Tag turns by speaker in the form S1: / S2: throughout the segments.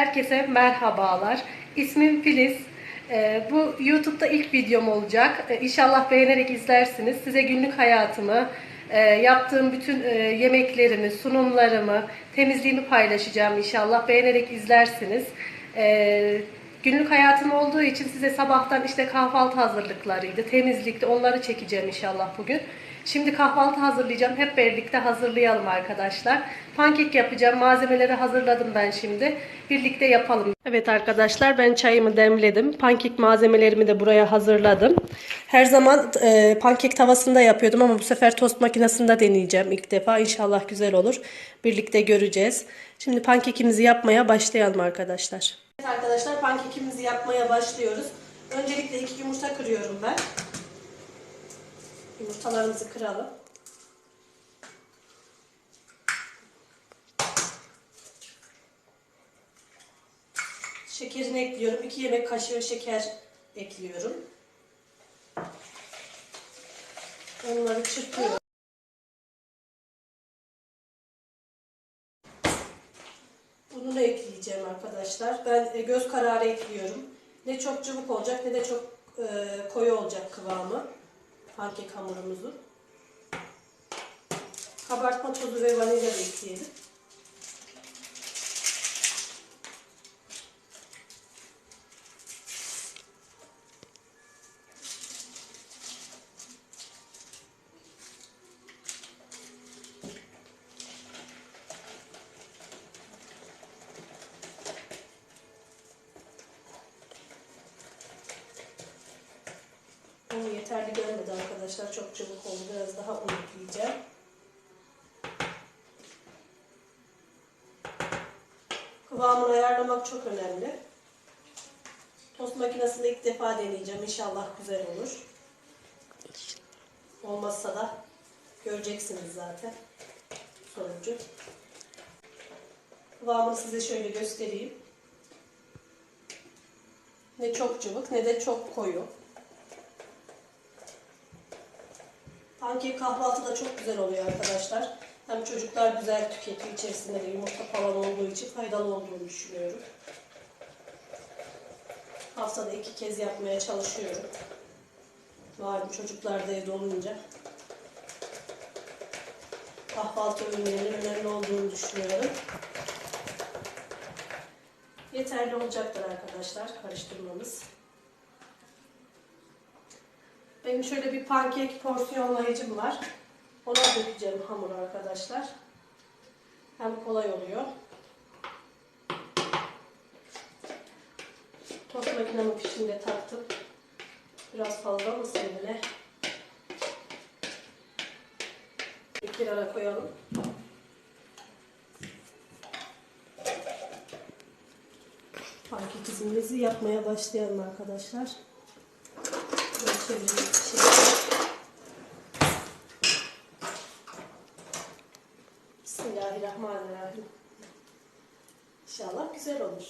S1: Herkese merhabalar. İsmim Filiz. Ee, bu YouTube'da ilk videom olacak. Ee, İnşallah beğenerek izlersiniz. Size günlük hayatımı, e, yaptığım bütün e, yemeklerimi, sunumlarımı, temizliğimi paylaşacağım inşallah. Beğenerek izlersiniz. Ee, Günlük hayatım olduğu için size sabahtan işte kahvaltı hazırlıklarıydı, temizlikti onları çekeceğim inşallah bugün. Şimdi kahvaltı hazırlayacağım. Hep birlikte hazırlayalım arkadaşlar. Pankek yapacağım. Malzemeleri hazırladım ben şimdi. Birlikte yapalım. Evet arkadaşlar ben çayımı demledim. Pankek malzemelerimi de buraya hazırladım. Her zaman e, pankek tavasında yapıyordum ama bu sefer tost makinesinde deneyeceğim ilk defa. İnşallah güzel olur. Birlikte göreceğiz. Şimdi pankekimizi yapmaya başlayalım arkadaşlar. Evet arkadaşlar pankekimizi yapmaya başlıyoruz. Öncelikle iki yumurta kırıyorum ben. Yumurtalarımızı kıralım. Şekerini ekliyorum. 2 yemek kaşığı şeker ekliyorum. Onları çırpıyorum. Bunu da ekleyeceğim arkadaşlar. Ben e, göz kararı ekliyorum. Ne çok cıvık olacak ne de çok e, koyu olacak kıvamı. Pankek hamurumuzun. Kabartma tozu ve vanilya da ekleyelim. Un yeterli gelmedi arkadaşlar. Çok çabuk oldu. Biraz daha un ekleyeceğim. Kıvamını ayarlamak çok önemli. Tost makinesinde ilk defa deneyeceğim. İnşallah güzel olur. Olmazsa da göreceksiniz zaten sonucu. Kıvamını size şöyle göstereyim. Ne çok cıvık ne de çok koyu. Pankek kahvaltı da çok güzel oluyor arkadaşlar. Hem çocuklar güzel tüketiyor içerisinde de yumurta falan olduğu için faydalı olduğunu düşünüyorum. Haftada iki kez yapmaya çalışıyorum. Malum çocuklar da evde olunca kahvaltı ürünlerinin önemli olduğunu düşünüyorum. Yeterli olacaktır arkadaşlar karıştırmamız. Benim şöyle bir pankek porsiyonlayıcım var. Ona dökeceğim hamur arkadaşlar. Hem kolay oluyor. Tost makinemi fişinde taktım. Biraz fazla mı sevine? Bir kenara koyalım. Pankek izimizi yapmaya başlayalım arkadaşlar. Çevirmek için. Bismillahirrahmanirrahim. İnşallah güzel olur.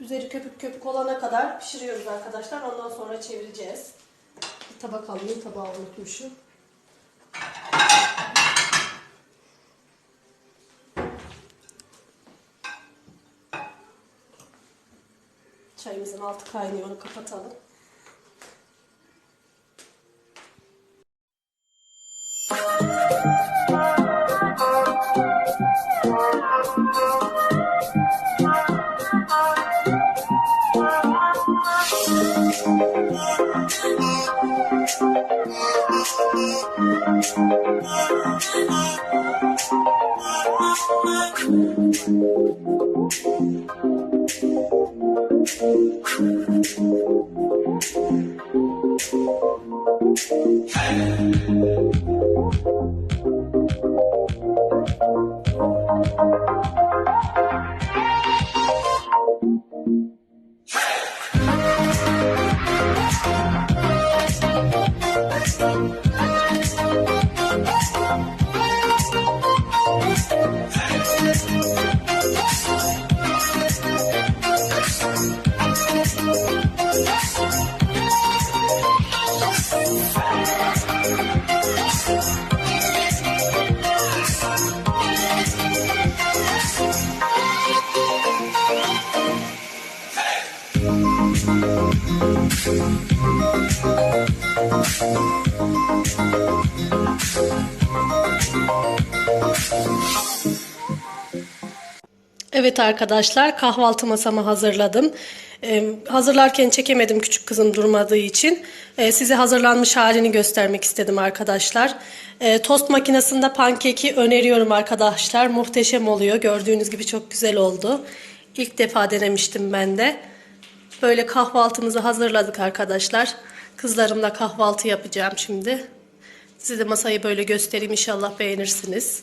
S1: Üzeri köpük köpük olana kadar pişiriyoruz arkadaşlar. Ondan sonra çevireceğiz tabak alayım. Tabağı unutmuşum. Çayımızın altı kaynıyor. Onu kapatalım. Thank you. Evet arkadaşlar kahvaltı masamı hazırladım. Ee, hazırlarken çekemedim küçük kızım durmadığı için. Ee, size hazırlanmış halini göstermek istedim arkadaşlar. Ee, tost makinesinde pankeki öneriyorum arkadaşlar. Muhteşem oluyor. Gördüğünüz gibi çok güzel oldu. İlk defa denemiştim ben de. Böyle kahvaltımızı hazırladık arkadaşlar. Kızlarımla kahvaltı yapacağım şimdi. Size de masayı böyle göstereyim inşallah beğenirsiniz.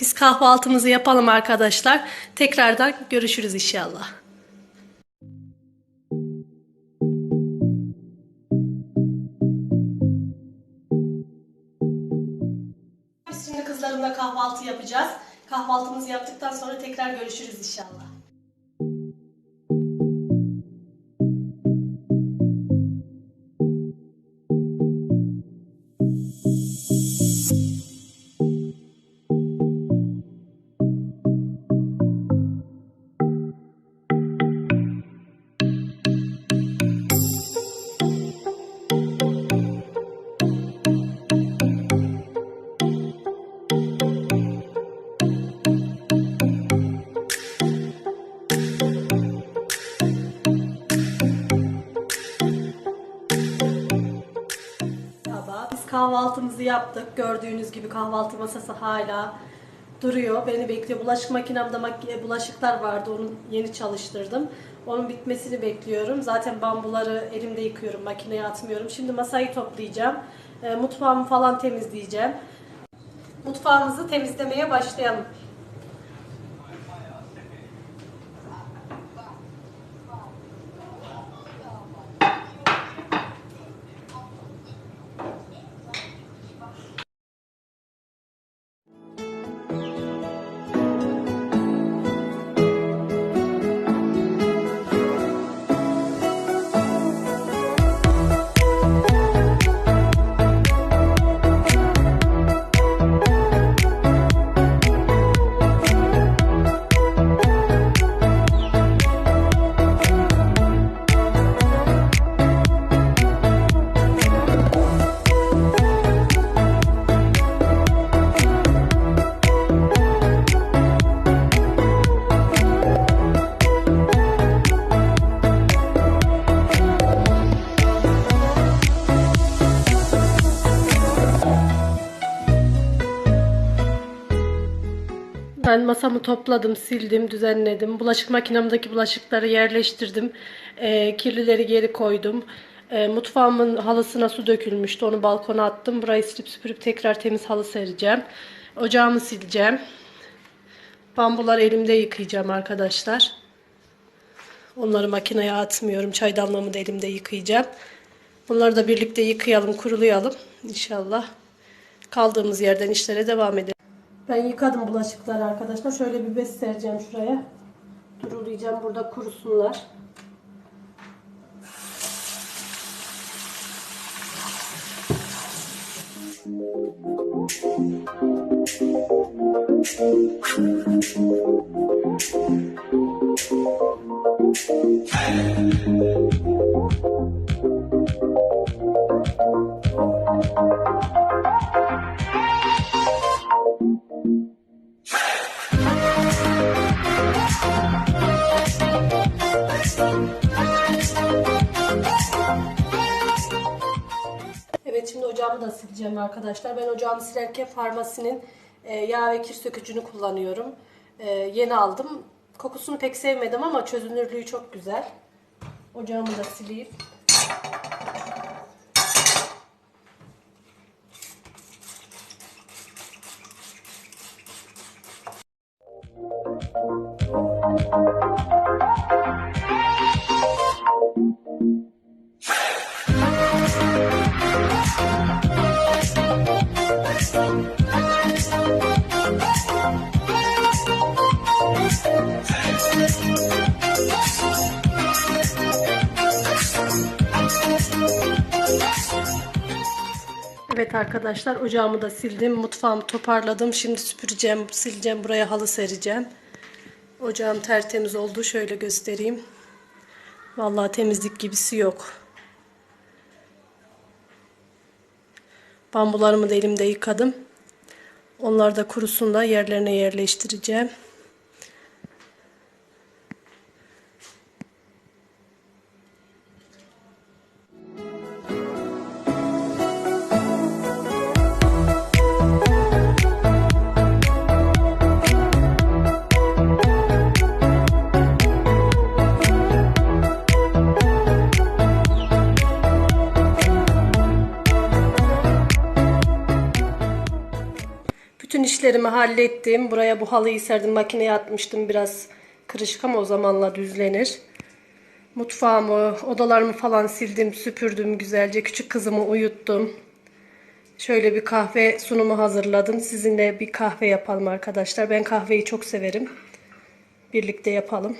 S1: Biz kahvaltımızı yapalım arkadaşlar. Tekrardan görüşürüz inşallah. Biz şimdi kızlarımla kahvaltı yapacağız. Kahvaltımızı yaptıktan sonra tekrar görüşürüz inşallah. Kahvaltımızı yaptık. Gördüğünüz gibi kahvaltı masası hala duruyor. Beni bekliyor. Bulaşık makinemde mak- bulaşıklar vardı. Onu yeni çalıştırdım. Onun bitmesini bekliyorum. Zaten bambuları elimde yıkıyorum. Makineye atmıyorum. Şimdi masayı toplayacağım. E, mutfağımı falan temizleyeceğim. Mutfağımızı temizlemeye başlayalım. Ben masamı topladım, sildim, düzenledim. Bulaşık makinemdeki bulaşıkları yerleştirdim. Ee, kirlileri geri koydum. Ee, mutfağımın halısına su dökülmüştü. Onu balkona attım. Burayı silip süpürüp tekrar temiz halı sereceğim. Ocağımı sileceğim. Bambuları elimde yıkayacağım arkadaşlar. Onları makineye atmıyorum. Çaydanlığımı da elimde yıkayacağım. Bunları da birlikte yıkayalım, kurulayalım. İnşallah kaldığımız yerden işlere devam edelim. Ben yıkadım bulaşıkları arkadaşlar. Şöyle bir bez sereceğim şuraya. Durulayacağım burada kurusunlar. Evet arkadaşlar. Ben ocağımı silerken farmasinin e, yağ ve kir sökücünü kullanıyorum. E, yeni aldım. Kokusunu pek sevmedim ama çözünürlüğü çok güzel. Ocağımı da sileyim. Arkadaşlar ocağımı da sildim. Mutfağımı toparladım. Şimdi süpüreceğim, sileceğim. Buraya halı sereceğim. Ocağım tertemiz oldu. Şöyle göstereyim. Vallahi temizlik gibisi yok. Bambularımı da elimde yıkadım. Onlar da kurusun da yerlerine yerleştireceğim. Hallettim. Buraya bu halıyı serdim. Makineye atmıştım. Biraz kırışık ama o zamanla düzlenir. Mutfağımı, odalarımı falan sildim, süpürdüm güzelce. Küçük kızımı uyuttum. Şöyle bir kahve sunumu hazırladım. Sizinle bir kahve yapalım arkadaşlar. Ben kahveyi çok severim. Birlikte yapalım.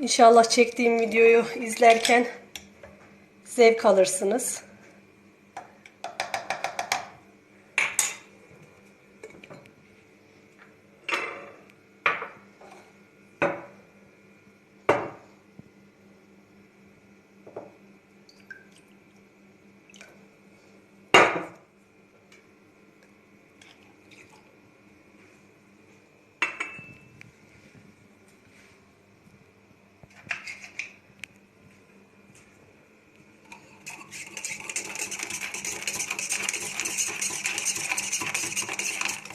S1: İnşallah çektiğim videoyu izlerken zevk alırsınız.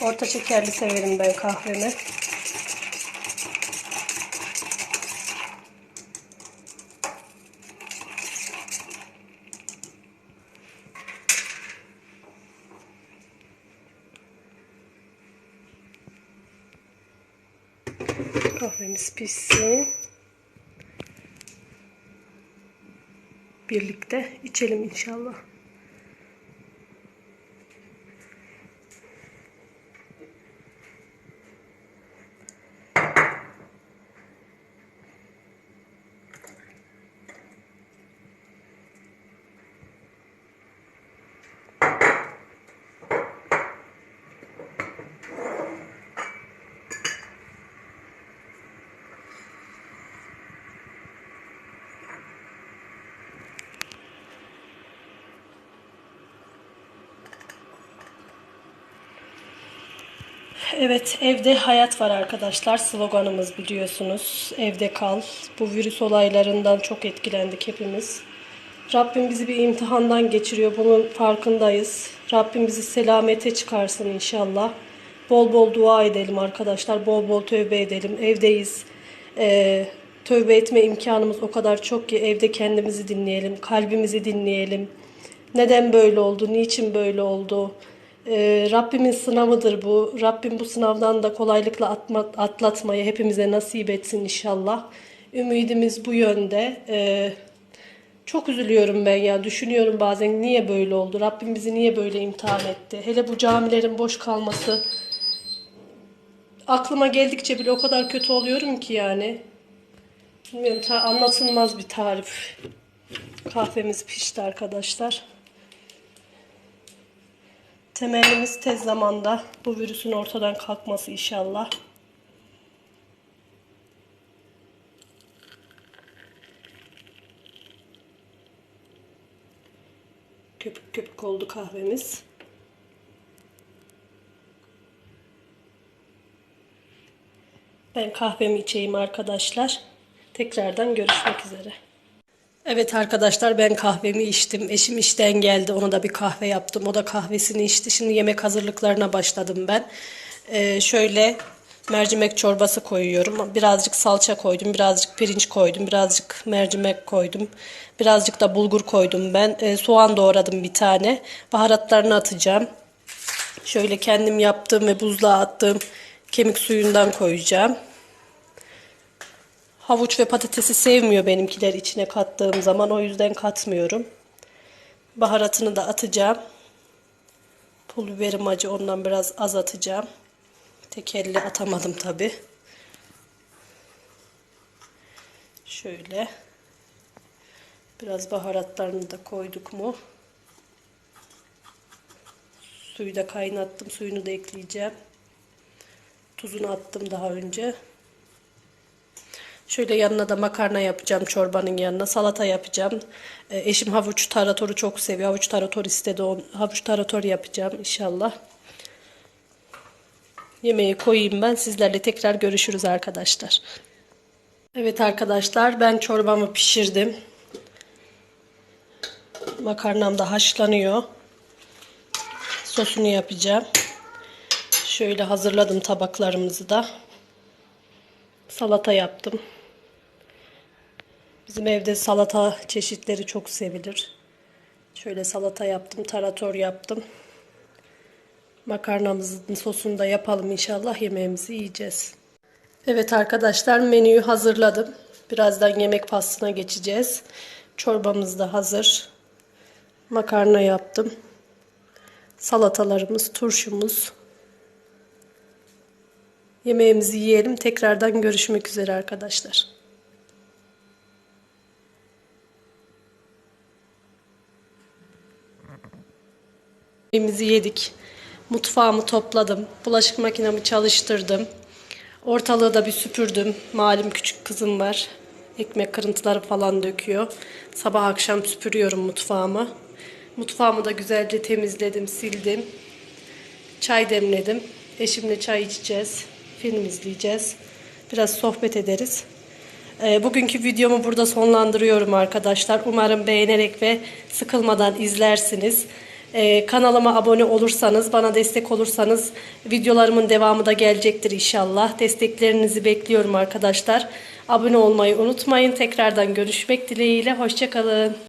S1: Orta şekerli severim ben kahvemi. Kahvemiz pişsin. Birlikte içelim inşallah. Evet, evde hayat var arkadaşlar. Sloganımız biliyorsunuz. Evde kal. Bu virüs olaylarından çok etkilendik hepimiz. Rabbim bizi bir imtihandan geçiriyor. Bunun farkındayız. Rabbim bizi selamete çıkarsın inşallah. Bol bol dua edelim arkadaşlar. Bol bol tövbe edelim. Evdeyiz. Ee, tövbe etme imkanımız o kadar çok ki evde kendimizi dinleyelim. Kalbimizi dinleyelim. Neden böyle oldu? Niçin böyle oldu? Ee, Rabbimin sınavıdır bu. Rabbim bu sınavdan da kolaylıkla atma, atlatmayı hepimize nasip etsin inşallah. Ümidimiz bu yönde. Ee, çok üzülüyorum ben ya. Düşünüyorum bazen niye böyle oldu? Rabbim bizi niye böyle imtihan etti? Hele bu camilerin boş kalması. Aklıma geldikçe bile o kadar kötü oluyorum ki yani. Bilmiyorum ta- anlatılmaz bir tarif. Kahvemiz pişti arkadaşlar. Temennimiz tez zamanda bu virüsün ortadan kalkması inşallah. Köpük köpük oldu kahvemiz. Ben kahvemi içeyim arkadaşlar. Tekrardan görüşmek üzere. Evet arkadaşlar ben kahvemi içtim. Eşim işten geldi. Ona da bir kahve yaptım. O da kahvesini içti. Şimdi yemek hazırlıklarına başladım ben. Ee, şöyle mercimek çorbası koyuyorum. Birazcık salça koydum. Birazcık pirinç koydum. Birazcık mercimek koydum. Birazcık da bulgur koydum ben. Ee, soğan doğradım bir tane. Baharatlarını atacağım. Şöyle kendim yaptığım ve buzluğa attığım kemik suyundan koyacağım. Havuç ve patatesi sevmiyor benimkiler içine kattığım zaman. O yüzden katmıyorum. Baharatını da atacağım. Pul biberim acı ondan biraz az atacağım. Tek elle atamadım tabi. Şöyle. Biraz baharatlarını da koyduk mu? Suyu da kaynattım. Suyunu da ekleyeceğim. Tuzunu attım daha önce. Şöyle yanına da makarna yapacağım çorbanın yanına. Salata yapacağım. E, eşim havuç taratoru çok seviyor. Havuç tarator istedi. O, havuç tarator yapacağım inşallah. Yemeği koyayım ben. Sizlerle tekrar görüşürüz arkadaşlar. Evet arkadaşlar ben çorbamı pişirdim. Makarnam da haşlanıyor. Sosunu yapacağım. Şöyle hazırladım tabaklarımızı da. Salata yaptım. Bizim evde salata çeşitleri çok sevilir. Şöyle salata yaptım, tarator yaptım. Makarnamızın sosunu da yapalım inşallah yemeğimizi yiyeceğiz. Evet arkadaşlar menüyü hazırladım. Birazdan yemek faslına geçeceğiz. Çorbamız da hazır. Makarna yaptım. Salatalarımız, turşumuz. Yemeğimizi yiyelim. Tekrardan görüşmek üzere arkadaşlar. Yemeğimizi yedik. Mutfağımı topladım. Bulaşık makinemi çalıştırdım. Ortalığı da bir süpürdüm. Malum küçük kızım var. Ekmek kırıntıları falan döküyor. Sabah akşam süpürüyorum mutfağımı. Mutfağımı da güzelce temizledim, sildim. Çay demledim. Eşimle çay içeceğiz. Film izleyeceğiz. Biraz sohbet ederiz. Ee, Bugünkü videomu burada sonlandırıyorum arkadaşlar. Umarım beğenerek ve sıkılmadan izlersiniz. Ee, Kanalıma abone olursanız, bana destek olursanız videolarımın devamı da gelecektir inşallah. Desteklerinizi bekliyorum arkadaşlar. Abone olmayı unutmayın. Tekrardan görüşmek dileğiyle. Hoşçakalın.